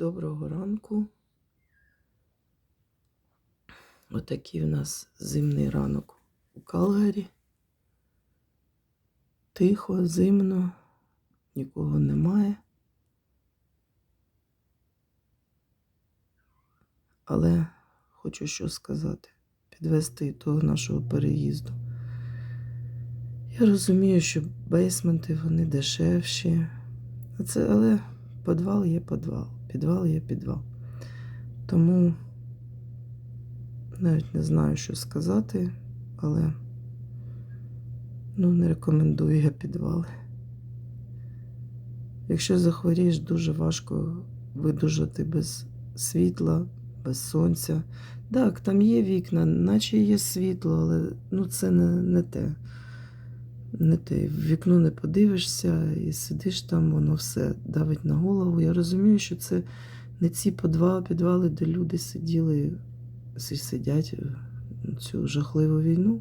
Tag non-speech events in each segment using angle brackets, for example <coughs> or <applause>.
Доброго ранку. Отакий у нас зимний ранок у Калгарі. Тихо, зимно, нікого немає. Але хочу що сказати, підвести того нашого переїзду. Я розумію, що бейсменти вони дешевші. Це, але підвал є підвал, підвал є підвал. Тому навіть не знаю, що сказати, але ну, не рекомендую я підвали. Якщо захворієш, дуже важко видужати без світла, без сонця. Так, там є вікна, наче є світло, але ну, це не, не те. Не те. В вікно не подивишся і сидиш там, воно все давить на голову. Я розумію, що це не ці підвали, підвали, де люди сиділи, сидять цю жахливу війну.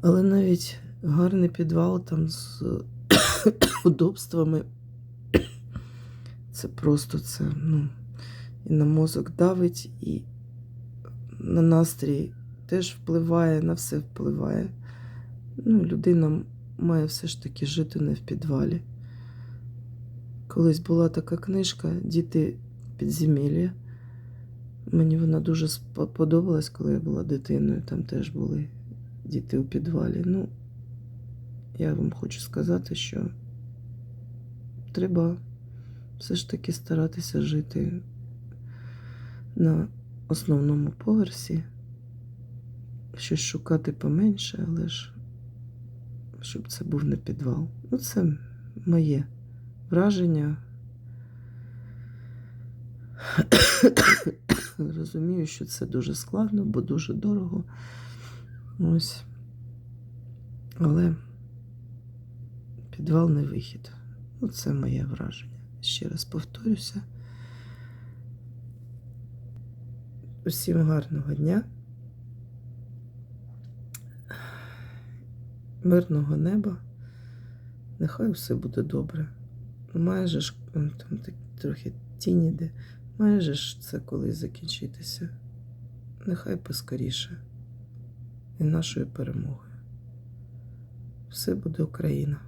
Але навіть гарний підвал там з <coughs> удобствами. <coughs> Це просто це, ну, і на мозок давить, і на настрій теж впливає, на все впливає. Ну, людина має все ж таки жити не в підвалі. Колись була така книжка Діти підземелля. Мені вона дуже спо- подобалась, коли я була дитиною. Там теж були діти у підвалі. Ну, я вам хочу сказати, що треба все ж таки старатися жити на основному поверсі. Щось шукати поменше, але ж щоб це був не підвал. Ну, це моє враження. <coughs> Розумію, що це дуже складно, бо дуже дорого. Ось. Але підвал не вихід. Ну, це моє враження. Ще раз повторюся. Усім гарного дня. Мирного неба. Нехай все буде добре. Майже ж там трохи тіні де. Майже ж це колись закінчитися. Нехай поскоріше. І нашою перемогою. Все буде Україна.